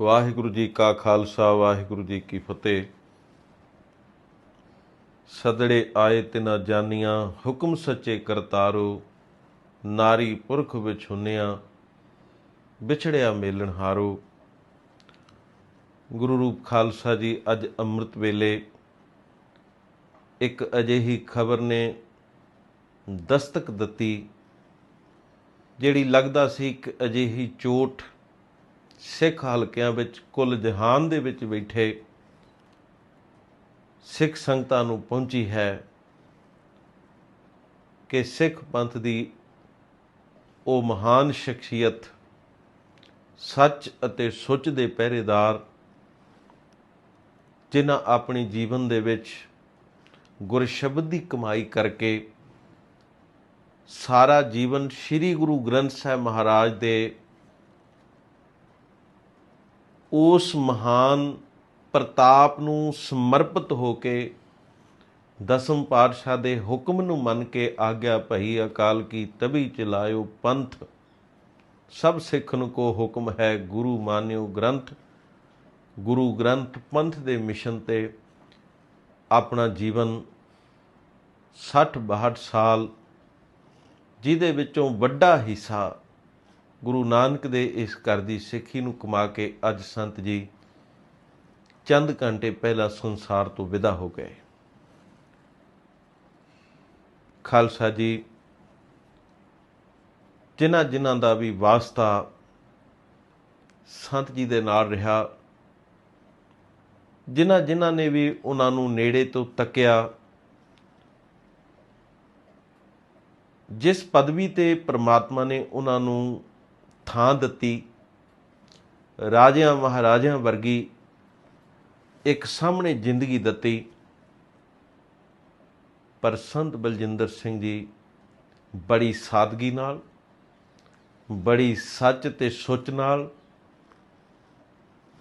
ਵਾਹਿਗੁਰੂ ਜੀ ਕਾ ਖਾਲਸਾ, ਵਾਹਿਗੁਰੂ ਜੀ ਕੀ ਫਤਿਹ। ਸਦੜੇ ਆਏ ਤਿਨਾ ਜਾਨੀਆਂ, ਹੁਕਮ ਸੱਚੇ ਕਰਤਾਰੋ, ਨਾਰੀ ਪੁਰਖ ਵਿੱਚ ਹੁੰਨਿਆ, ਵਿਛੜਿਆ ਮੇਲਣ ਹਾਰੋ। ਗੁਰੂ ਰੂਪ ਖਾਲਸਾ ਜੀ ਅੱਜ ਅੰਮ੍ਰਿਤ ਵੇਲੇ ਇੱਕ ਅਜਿਹੀ ਖਬਰ ਨੇ ਦਸਤਕ ਦਿੱਤੀ, ਜਿਹੜੀ ਲੱਗਦਾ ਸੀ ਇੱਕ ਅਜਿਹੀ ਚੋਟ ਸਿੱਖ ਹਲਕਿਆਂ ਵਿੱਚ ਕੁੱਲ ਜਹਾਨ ਦੇ ਵਿੱਚ ਬੈਠੇ ਸਿੱਖ ਸੰਗਤਾਂ ਨੂੰ ਪਹੁੰਚੀ ਹੈ ਕਿ ਸਿੱਖ ਪੰਥ ਦੀ ਉਹ ਮਹਾਨ ਸ਼ਖਸੀਅਤ ਸੱਚ ਅਤੇ ਸੁੱਚ ਦੇ ਪਹਿਰੇਦਾਰ ਜਿਨ੍ਹਾਂ ਆਪਣੀ ਜੀਵਨ ਦੇ ਵਿੱਚ ਗੁਰਸ਼ਬਦ ਦੀ ਕਮਾਈ ਕਰਕੇ ਸਾਰਾ ਜੀਵਨ ਸ੍ਰੀ ਗੁਰੂ ਗ੍ਰੰਥ ਸਾਹਿਬ ਮਹਾਰਾਜ ਦੇ ਉਸ ਮਹਾਨ ਪ੍ਰਤਾਪ ਨੂੰ ਸਮਰਪਿਤ ਹੋ ਕੇ ਦਸਮ ਪਾਤਸ਼ਾਹ ਦੇ ਹੁਕਮ ਨੂੰ ਮੰਨ ਕੇ ਆਗਿਆ ਭਈ, ਅਕਾਲ ਕੀ ਤਬੀ ਚਲਾਇਓ ਪੰਥ। ਸਭ ਸਿੱਖ ਨੂੰ ਕੋ ਹੁਕਮ ਹੈ ਗੁਰੂ ਮਾਨਿਓ ਗ੍ਰੰਥ। ਗੁਰੂ ਗ੍ਰੰਥ ਪੰਥ ਦੇ ਮਿਸ਼ਨ ਤੇ ਆਪਣਾ ਜੀਵਨ 60 62 ਸਾਲ, ਜਿਹਦੇ ਵਿੱਚੋਂ ਵੱਡਾ ਹਿੱਸਾ ਗੁਰੂ ਨਾਨਕ ਦੇ ਇਸ ਘਰ ਦੀ ਸਿੱਖੀ ਨੂੰ ਕਮਾ ਕੇ ਅੱਜ ਸੰਤ ਜੀ ਚੰਦ ਘੰਟੇ ਪਹਿਲਾਂ ਸੰਸਾਰ ਤੋਂ ਵਿਦਾ ਹੋ ਗਏ। ਖਾਲਸਾ ਜੀ, ਜਿਨ੍ਹਾਂ ਜਿਨ੍ਹਾਂ ਦਾ ਵੀ ਵਾਸਤਾ ਸੰਤ ਜੀ ਦੇ ਨਾਲ ਰਿਹਾ, ਜਿਨ੍ਹਾਂ ਜਿਨ੍ਹਾਂ ਨੇ ਵੀ ਉਹਨਾਂ ਨੂੰ ਨੇੜੇ ਤੋਂ ਤੱਕਿਆ, ਜਿਸ ਪਦਵੀ ਤੇ ਪ੍ਰਮਾਤਮਾ ਨੇ ਉਹਨਾਂ ਨੂੰ ਥਾਂ ਦਿੱਤੀ। ਰਾਜਿਆਂ ਮਹਾਰਾਜਿਆਂ ਵਰਗੀ ਇੱਕ ਸਾਹਮਣੇ ਜ਼ਿੰਦਗੀ ਦਿੱਤੀ। ਪਰ ਸੰਤ ਬਲਜਿੰਦਰ ਸਿੰਘ ਜੀ ਬੜੀ ਸਾਦਗੀ ਨਾਲ, ਬੜੀ ਸੱਚ ਤੇ ਸੁੱਚ ਨਾਲ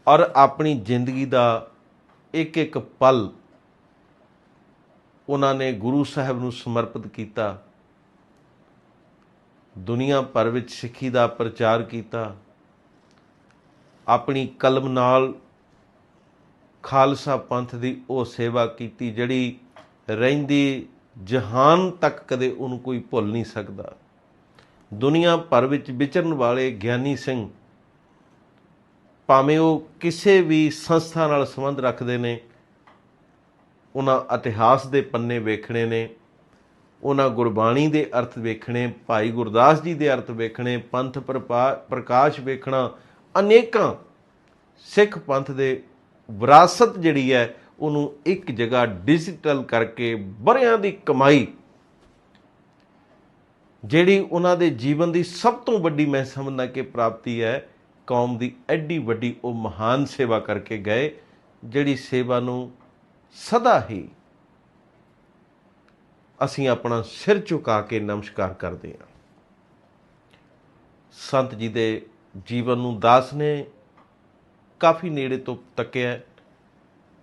ਔਰ ਆਪਣੀ ਜ਼ਿੰਦਗੀ ਦਾ ਇੱਕ ਇੱਕ ਪਲ ਉਹਨਾਂ ਨੇ ਗੁਰੂ ਸਾਹਿਬ ਨੂੰ ਸਮਰਪਿਤ ਕੀਤਾ। ਦੁਨੀਆ ਭਰ ਵਿੱਚ ਸਿੱਖੀ ਦਾ ਪ੍ਰਚਾਰ ਕੀਤਾ। ਆਪਣੀ ਕਲਮ ਨਾਲ ਖਾਲਸਾ ਪੰਥ ਦੀ ਉਹ ਸੇਵਾ ਕੀਤੀ ਜਿਹੜੀ ਰਹਿੰਦੀ ਜਹਾਨ ਤੱਕ ਕਦੇ ਉਹਨੂੰ ਕੋਈ ਭੁੱਲ ਨਹੀਂ ਸਕਦਾ। ਦੁਨੀਆ ਭਰ ਵਿੱਚ ਵਿਚਰਨ ਵਾਲੇ ਗਿਆਨੀ ਸਿੰਘ ਭਾਵੇਂ ਉਹ ਕਿਸੇ ਵੀ ਸੰਸਥਾ ਨਾਲ ਸੰਬੰਧ ਰੱਖਦੇ ਨੇ, ਉਹਨਾਂ ਇਤਿਹਾਸ ਦੇ ਪੰਨੇ ਵੇਖਣੇ ਨੇ ਉਹਨਾਂ ਗੁਰਬਾਣੀ ਦੇ ਅਰਥ ਵੇਖਣੇ, ਭਾਈ ਗੁਰਦਾਸ ਜੀ ਦੇ ਅਰਥ ਵੇਖਣੇ, ਪੰਥ ਪ੍ਰਪਾ- ਪ੍ਰਕਾਸ਼ ਵੇਖਣਾ, ਅਨੇਕਾਂ ਸਿੱਖ ਪੰਥ ਦੇ ਵਿਰਾਸਤ ਜਿਹੜੀ ਹੈ, ਉਹਨੂੰ ਇੱਕ ਜਗ੍ਹਾ ਡਿਜੀਟਲ ਕਰਕੇ ਬਰਿਆਂ ਦੀ ਕਮਾਈ ਜਿਹੜੀ ਉਹਨਾਂ ਦੇ ਜੀਵਨ ਦੀ ਸਭ ਤੋਂ ਵੱਡੀ ਮੈਂ ਸਮਝਦਾ ਕਿ ਪ੍ਰਾਪਤੀ ਹੈ, ਕੌਮ ਦੀ ਐਡੀ ਵੱਡੀ ਉਹ ਮਹਾਨ ਸੇਵਾ ਕਰਕੇ ਗਏ, ਜਿਹੜੀ ਸੇਵਾ ਨੂੰ ਸਦਾ ਹੀ ਅਸੀਂ ਆਪਣਾ ਸਿਰ ਝੁਕਾ ਕੇ ਨਮਸਕਾਰ ਕਰਦੇ ਹਾਂ। ਸੰਤ ਜੀ ਦੇ ਜੀਵਨ ਨੂੰ ਦਾਸ ਨੇ ਕਾਫੀ ਨੇੜੇ ਤੋਂ ਤੱਕਿਆ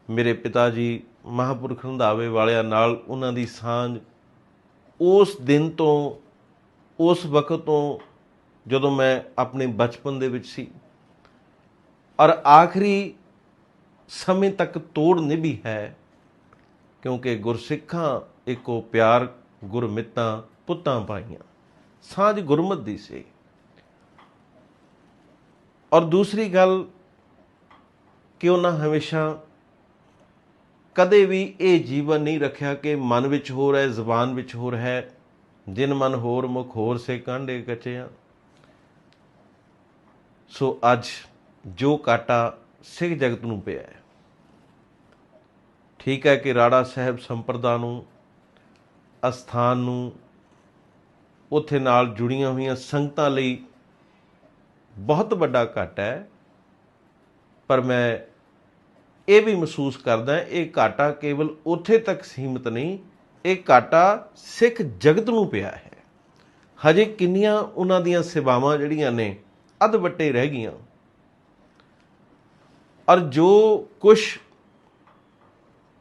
ਮੇਰੇ ਪਿਤਾ ਜੀ ਮਹਾਪੁਰਖ ਰੰਧਾਵੇ ਵਾਲਿਆਂ ਨਾਲ ਉਹਨਾਂ ਦੀ ਸਾਂਝ ਉਸ ਦਿਨ ਤੋਂ, ਉਸ ਵਕਤ ਤੋਂ ਜਦੋਂ ਮੈਂ ਆਪਣੇ ਬਚਪਨ ਦੇ ਵਿੱਚ ਸੀ। ਔਰ ਆਖਰੀ ਸਮੇਂ ਤੱਕ ਤੋੜ ਨਿਭੀ ਹੈ, ਕਿਉਂਕਿ ਗੁਰਸਿੱਖਾਂ ਇੱਕੋ ਪਿਆਰ ਗੁਰਮਿੱਤਾਂ ਪੁੱਤਾਂ ਪਾਈਆਂ ਸਾਂਝ ਗੁਰਮਤ ਦੀ ਸੀ ਔਰ ਦੂਸਰੀ ਗੱਲ, ਕਿ ਉਹਨਾਂ ਹਮੇਸ਼ਾ ਕਦੇ ਵੀ ਇਹ ਜੀਵਨ ਨਹੀਂ ਰੱਖਿਆ ਕਿ ਮਨ ਵਿੱਚ ਹੋਰ ਹੈ, ਜ਼ੁਬਾਨ ਵਿੱਚ ਹੋਰ ਹੈ। ਜਿਨ ਮਨ ਹੋਰ ਮੁਖ, ਹੋਰ ਸੇ ਕਾਂਡੇ ਕਚਿਆ। ਸੋ ਅੱਜ ਜੋ ਕਾਟਾ ਸਿੱਖ ਜਗਤ ਨੂੰ ਪਿਆ ਹੈ, ਠੀਕ ਹੈ ਕਿ ਰਾੜਾ ਸਾਹਿਬ ਸੰਪਰਦਾ ਨੂੰ ਅਸਥਾਨ ਨੂੰ ਉੱਥੇ ਨਾਲ ਜੁੜੀਆਂ ਹੋਈਆਂ ਸੰਗਤਾਂ ਲਈ ਬਹੁਤ ਵੱਡਾ ਘਾਟਾ ਹੈ। ਪਰ ਮੈਂ ਇਹ ਵੀ ਮਹਿਸੂਸ ਕਰਦਾ ਇਹ ਘਾਟਾ ਕੇਵਲ ਉੱਥੇ ਤੱਕ ਸੀਮਿਤ ਨਹੀਂ, ਇਹ ਘਾਟਾ ਸਿੱਖ ਜਗਤ ਨੂੰ ਪਿਆ ਹੈ। ਹਜੇ ਕਿੰਨੀਆਂ ਉਹਨਾਂ ਦੀਆਂ ਸੇਵਾਵਾਂ ਜਿਹੜੀਆਂ ਨੇ, ਅਧ ਵੱਟੇ ਰਹਿ ਗਈਆਂ। ਔਰ ਜੋ ਕੁਛ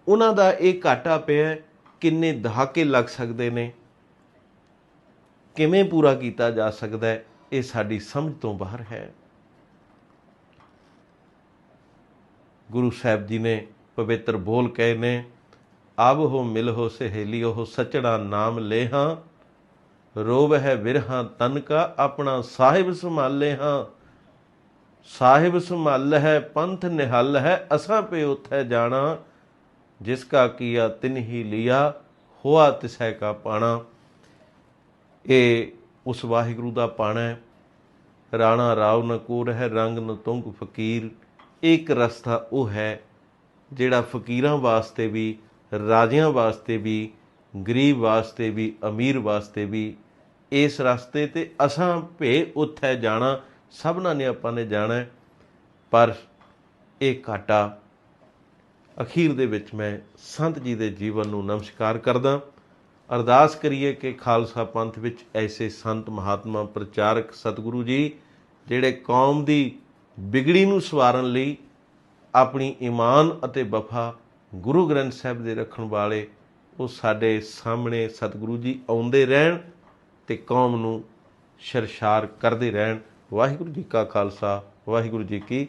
ਉਹਨਾਂ ਦਾ ਇਹ ਘਾਟਾ ਪਿਆ ਕਿੰਨੇ ਦਹਾਕੇ ਲੱਗ ਸਕਦੇ ਨੇ? ਕਿਵੇਂ ਪੂਰਾ ਕੀਤਾ ਜਾ ਸਕਦਾ ਹੈ? ਇਹ ਸਾਡੀ ਸਮਝ ਤੋਂ ਬਾਹਰ ਹੈ। ਗੁਰੂ ਸਾਹਿਬ ਜੀ ਨੇ ਪਵਿੱਤਰ ਬੋਲ ਕਹੇ ਨੇ ਆਬ ਹੋ ਮਿਲ ਹੋ ਸਹੇਲੀ, ਉਹ ਸਚੜਾ ਨਾਮ ਲੇਹਾਂ ਰੋਵ ਹੈ ਵਿਰਹਾਂ ਤਨ ਕਾ, ਆਪਣਾ ਸਾਹਿਬ ਸੰਭਾਲੇ ਹਾਂ। ਸਾਹਿਬ ਸੰਭਾਲ ਹੈ, ਪੰਥ ਨਿਹਲ ਹੈ, ਅਸਾਂ ਪੇ ਉਥੈ ਜਾਣਾ। ਜਿਸ ਕਾ ਕੀਆ ਤਿਨ ਹੀ ਲਿਆ, ਹੋਆ ਤਿਸੈ ਕਾ ਪਾਣਾ। ਇਹ ਉਸ ਵਾਹਿਗੁਰੂ ਦਾ ਪਾਣਾ ਹੈ। ਰਾਣਾ ਰਾਵ ਨ ਕੂਰ ਹੈ ਰੰਗ ਨ ਤੁੰਗ ਫਕੀਰ। ਇੱਕ ਰਸਤਾ ਉਹ ਹੈ ਜਿਹੜਾ ਫਕੀਰਾਂ ਵਾਸਤੇ ਵੀ, ਰਾਜਿਆਂ ਵਾਸਤੇ ਵੀ, ਗਰੀਬ ਵਾਸਤੇ ਵੀ, ਅਮੀਰ ਵਾਸਤੇ ਵੀ। ਇਸ ਰਸਤੇ ਤੇ ਅਸਾਂ ਭੇ ਉੱਥੇ ਜਾਣਾ, ਸਭਨਾਂ ਨੇ ਆਪਾਂ ਨੇ ਜਾਣਾ ਪਰ ਇਹ ਘਾਟਾ ਅਖੀਰ ਦੇ ਵਿੱਚ ਮੈਂ ਸੰਤ ਜੀ ਦੇ ਜੀਵਨ ਨੂੰ ਨਮਸਕਾਰ ਕਰਦਾ ਅਰਦਾਸ ਕਰੀਏ ਕਿ ਖਾਲਸਾ ਪੰਥ ਵਿੱਚ ਐਸੇ ਸੰਤ ਮਹਾਤਮਾ ਪ੍ਰਚਾਰਕ ਸਤਿਗੁਰੂ ਜੀ, ਜਿਹੜੇ ਕੌਮ ਦੀ ਬਿਗੜੀ ਨੂੰ ਸਵਾਰਨ ਲਈ ਆਪਣੀ ਈਮਾਨ ਅਤੇ ਵਫਾ ਗੁਰੂ ਗ੍ਰੰਥ ਸਾਹਿਬ ਦੇ ਰੱਖਣ ਵਾਲੇ ਉਹ ਸਾਡੇ ਸਾਹਮਣੇ ਸਤਿਗੁਰੂ ਜੀ ਆਉਂਦੇ ਰਹਿਣ ਤੇ ਕੌਮ ਨੂੰ ਸ਼ਰਸ਼ਾਰ ਕਰਦੇ ਰਹਿਣ। ਵਾਹਿਗੁਰੂ ਜੀ ਕਾ ਖਾਲਸਾ, ਵਾਹਿਗੁਰੂ ਜੀ ਕੀ